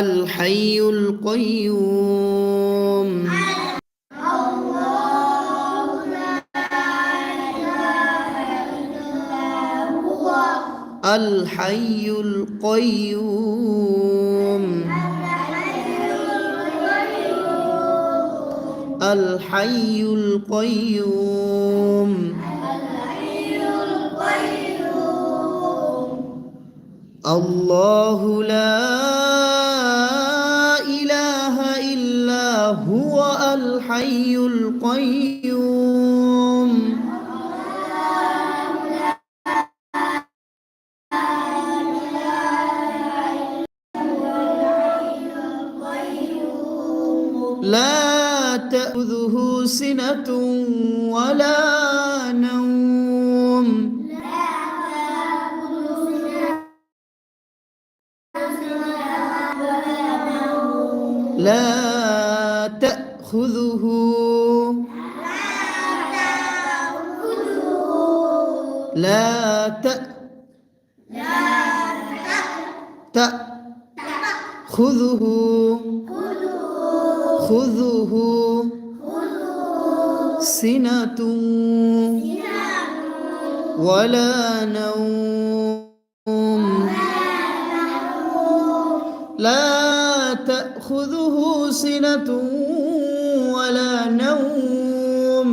الحي القيوم. الحي القيوم. الحي القيوم. الله لا الحي القيوم. لا تأخذه سنة ولا نوم. لا تأخذه لا تأ تأخذه خذه سنة ولا نوم. لا تأخذه سنة ولا نوم.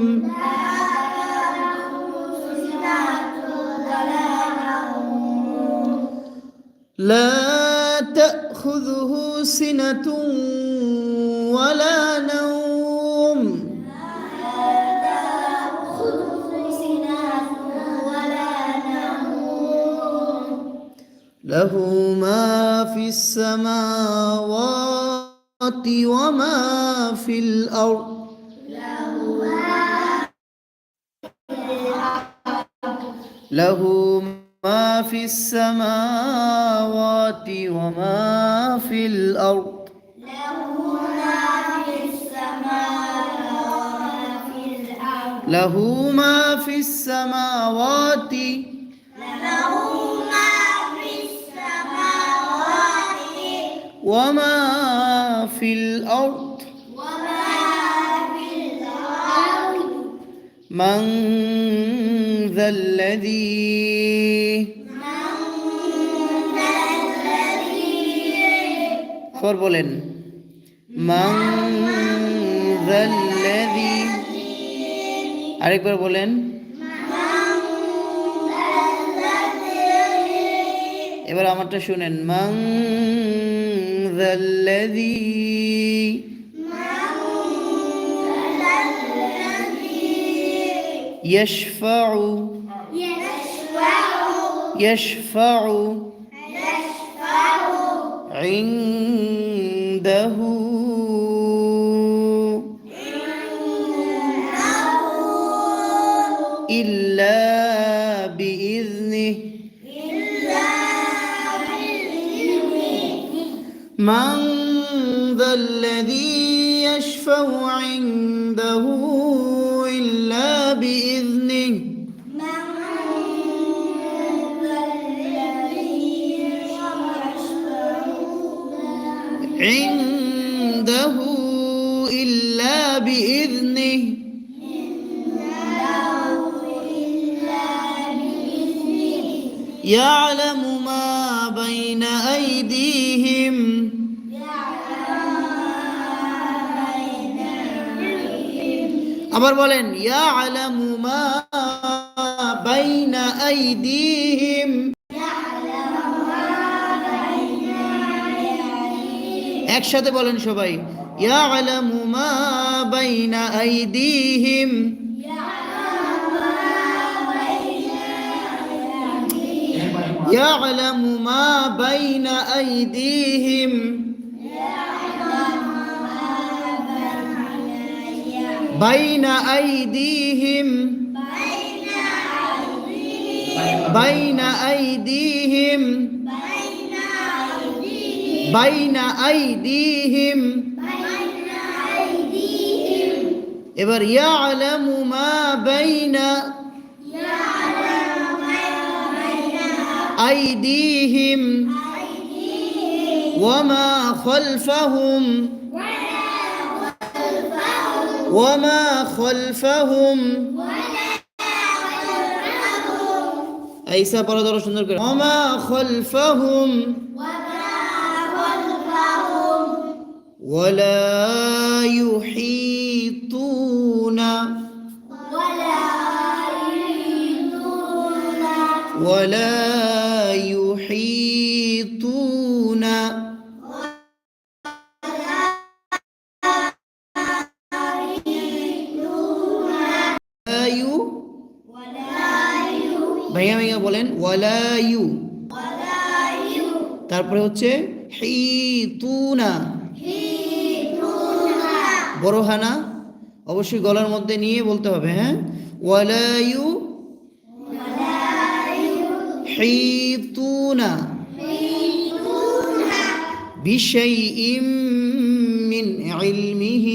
لا تأخذه سنة ولا نوم. له ما في السماوات وما في الأرض. له ما في السماوات وما في الأرض. له ما في السماوات. وما في الأرض من ذا الذي আবার বলেন মান যাল্লাযী আরেকবার বলেন এবার আমারটা শুনেন ذا الذي يشفع يشفع يشفع, يشفع عند عنده إلا بإذنه يعلم ما بين أيديهم আবার বলেন ইয়ালামু মা বাইনা আইদিহিম একসাথে বলেন সবাই ইয়ালামু মা বাইনা আইদিহিম يعلم ما بين أيديهم بين أيديهم بين أيديهم بين أيديهم এবার ইয়ালামু মা বাইনা আইদিহিম وما خلفهم وما خلفهم أي سبر درج نرقل وما خلفهم. وما خلفهم. ولا يحيط হচ্ছে হিতুনা বড় হানা অবশ্যই গলার মধ্যে নিয়ে বলতে হবে হ্যাঁ ওয়ালায়ু হিতুনা بشيء من علمه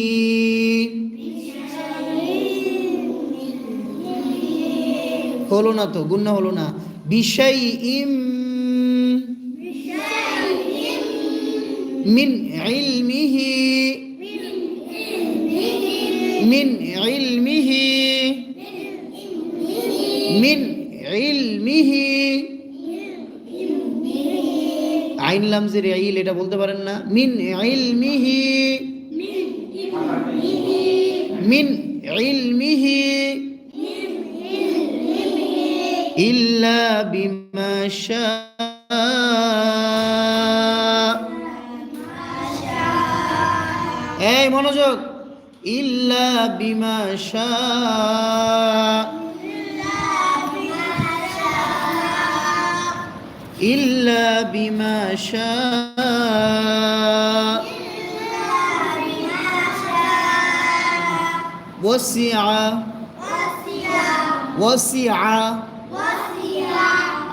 হলো না তো গুন্না হলো না বিষয় ইম মিন ইলমিহি মিন ইলমিহি মিন ইলমিহি আইন লামজের ইল এটা বলতে পারেন না মিন ইলমিহি মিন ইলমিহি إلا بما شاء মনোযোগ ইল্লা বিমা শাহ ইল্লা বিমা শাহ وسع وسع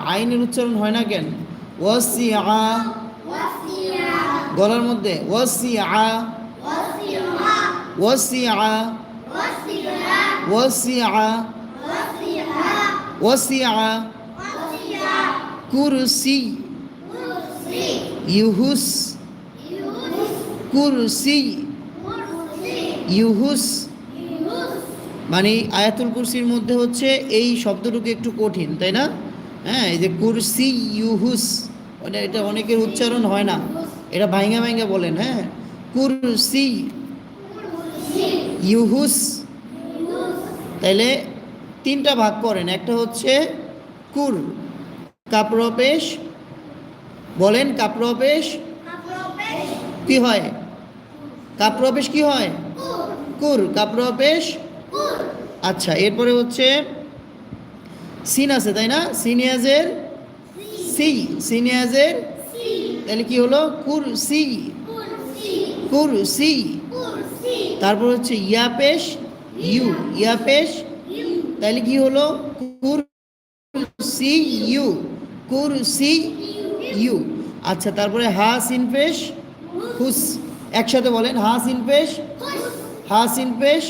আইনের উচ্চারণ হয় না কেন ওয়াসিআ গলার মধ্যে ওয়াসিআ ওয়াসিআ ওয়াসিআ ওয়াসিআ কুরসি ইউহুস কুরসি ইউহুস মানে আয়াতুল কুরসির মধ্যে হচ্ছে এই শব্দটুকু একটু কঠিন, তাই না? হ্যাঁ এই যে কুরসি ইউহুস ওটা এটা অনেকের উচ্চারণ হয় না। এটা ভাইঙ্গা ভাইঙ্গা বলেন হ্যাঁ। কুরসি ইউহুস। তাহলে তিনটা ভাগ করেন। একটা হচ্ছে কুর কাপ্রপেশ বলেন কাপ্রপেশ কি হয়? কাপ্রপেশ কি হয়? কুর কাপ্রপেশ আচ্ছা এরপরে হচ্ছে সিন আছে, তাই না? সিনিয়াজের সি, সিনিয়াজের তাহলে কি হলো? কুর সি। কুর সি। তারপর হচ্ছে ইয়াপেশ ইউ ইয়াপেশ তাহলে কি হলো? কুর সি ইউ কুর সি ইউ। আচ্ছা তারপরে হা, সিন, পেশ হুস একসাথে বলেন, হা, সিন, পেশ, হা, সিন, পেশ।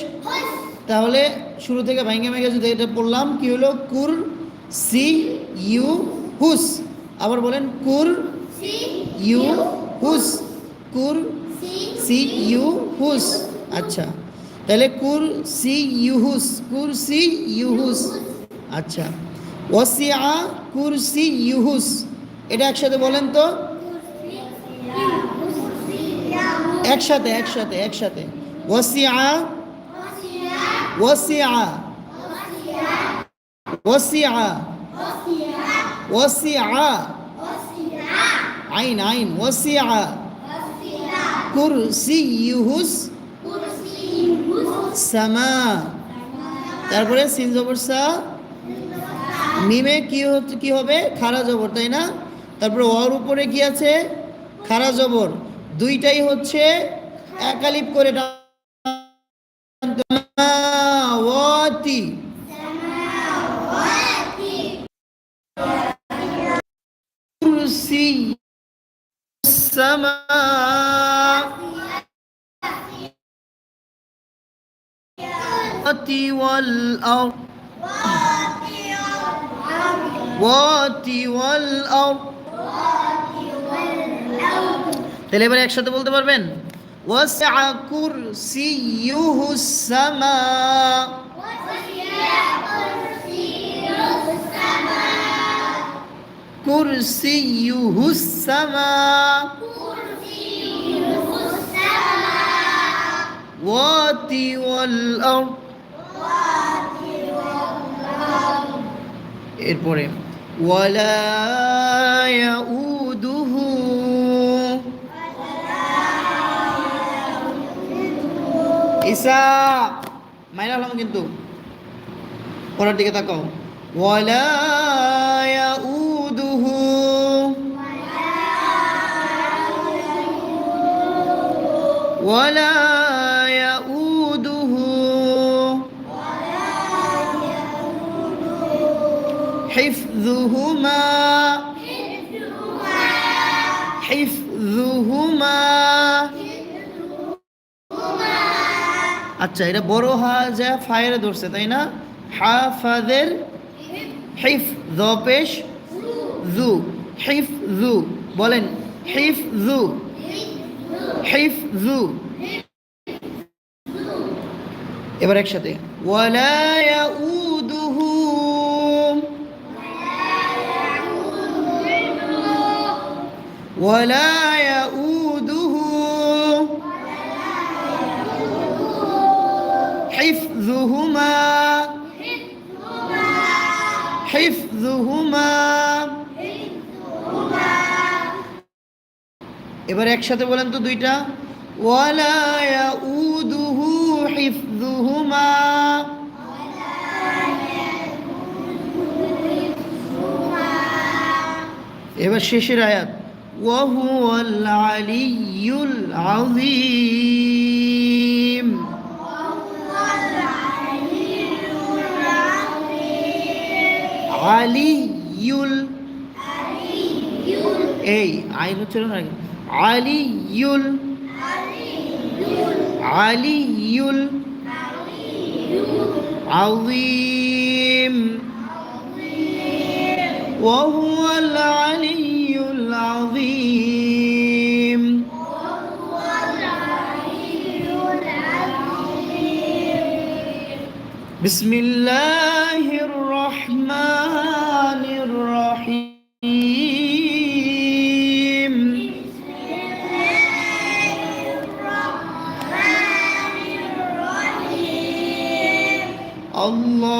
তাহলে শুরু থেকে ভাঙ্গে ভেঙে যদি এটা পড়লাম, কি হলো? কুর সি ইউ, হুস। আবার বলেন কুর ইউ, হুস। কুর সি ইউ, হুস। আচ্ছা তাহলে কুর সি ইউহুস, কুর সি ইউহুস আচ্ছা ওয়াসিআ কুর সি ইউহুস, এটা একসাথে বলেন তো? একসাথে একসাথে একসাথে ওয়াসিআ ওয়াসিআ ওয়াসিআ ওয়াসিআ আইন আইন ওয়াসিআ কুরসিয়ুহুস সামা তারপরে সিন জবর সা মিমে কি কি হবে খারা জবর তাই না তারপরে ওর উপরে কি আছে খারা জবর দুইটাই হচ্ছে একালিপ করে ওয়াতি والأرض وات والأرض তাহলে এবার একসাথে বলতে পারবেন ওয়াসআ কুরসিয়ুহুস সামা কুরসিয়ুহুস সামা ওয়াতি ওয়াল আরদ এরপরে ওয়ালা ইয়াউদুহু ঈসা মাইনা হলাম কিন্তু। পরের দিকে তাকাও ওয়ালা ইয়াউদুহু ওয়ালা حفظهما حفظهما আচ্ছা এটা বড় হা যা ফায়ারে ধরছে তাই না হাফাদের হিফ দ পেশ জু হিফ জু বলেন হিফ জু হিফ জু এবার একসাথে ওয়ালা ইয়াউদুহু ولا يؤوده حفظهما حفظهما এবার একসাথে বলেন তো দুইটা ওয়ালা ইয়াউদুহু হিফযুহুমা এবার শেষের আয়াত وهو العلي العظيم علي এই আইন উচ্চারণ হয় আলিউল আলিউল عظيم وهو العلي العظيم بسم الله الرحمن الرحيم. الله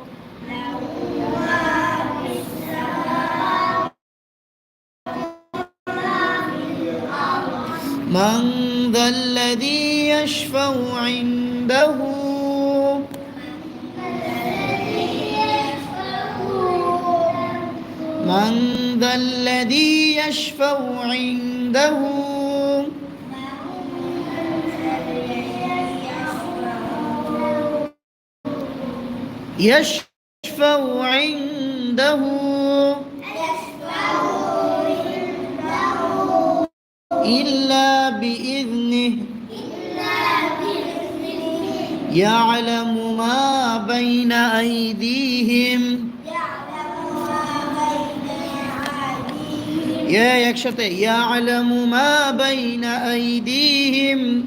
من ذا الذي يشفع عنده من ذا الذي يشفع عنده يشفع عنده إلا بإذنه. يعلم ما بين أيديهم. يا يكشته يعلم ما بين أيديهم.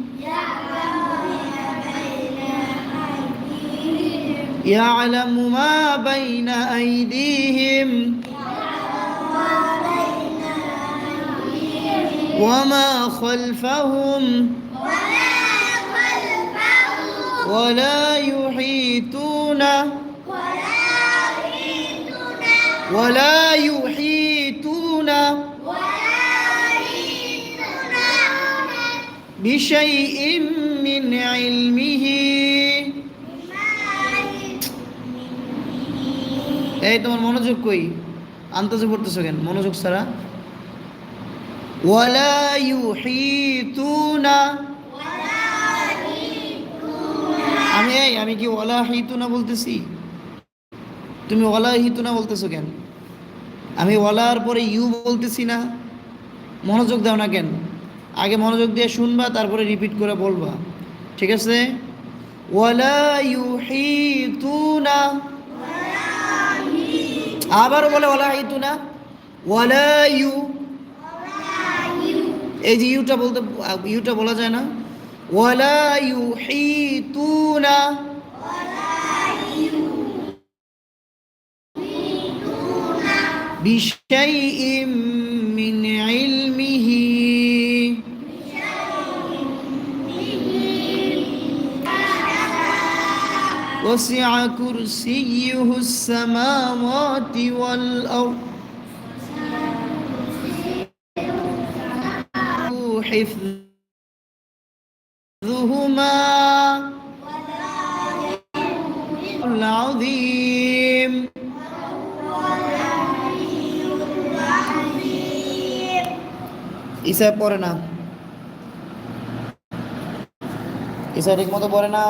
يعلم ما بين أيديهم. وما خلفهم ولا يحيطون ولا يحيطون بشيء من علمه এই তোমার মনোযোগ কই আন্তাজে পড়তেছো কেন মনোযোগ ছাড়া ওয়ালা ইউহিতুনা। আমি এই, আমি কি ওয়ালা হিতুনা বলতেছি? তুমি ওয়ালা হিতুনা বলতেছো কেন? আমি ওয়ালার পরে ইউ বলতেছি না। মনোযোগ দাও না কেন? আগে মনোযোগ দিয়ে শুনবা, তারপরে রিপিট করে বলবা। ঠিক আছে? ওয়ালা ইউহিতুনা। আবারও বলে ওয়ালা হিতুনা। ওয়ালা ইউ এই যে ইউটা বলতে ইউটা বলা যায় না ওয়ালা ইউহিতুনা بشيء من علمه وسع كرسيه السماوات والأرض حفظهما العظيم ইসা পড়ে না ইসা ঠিক মতো পড়ে না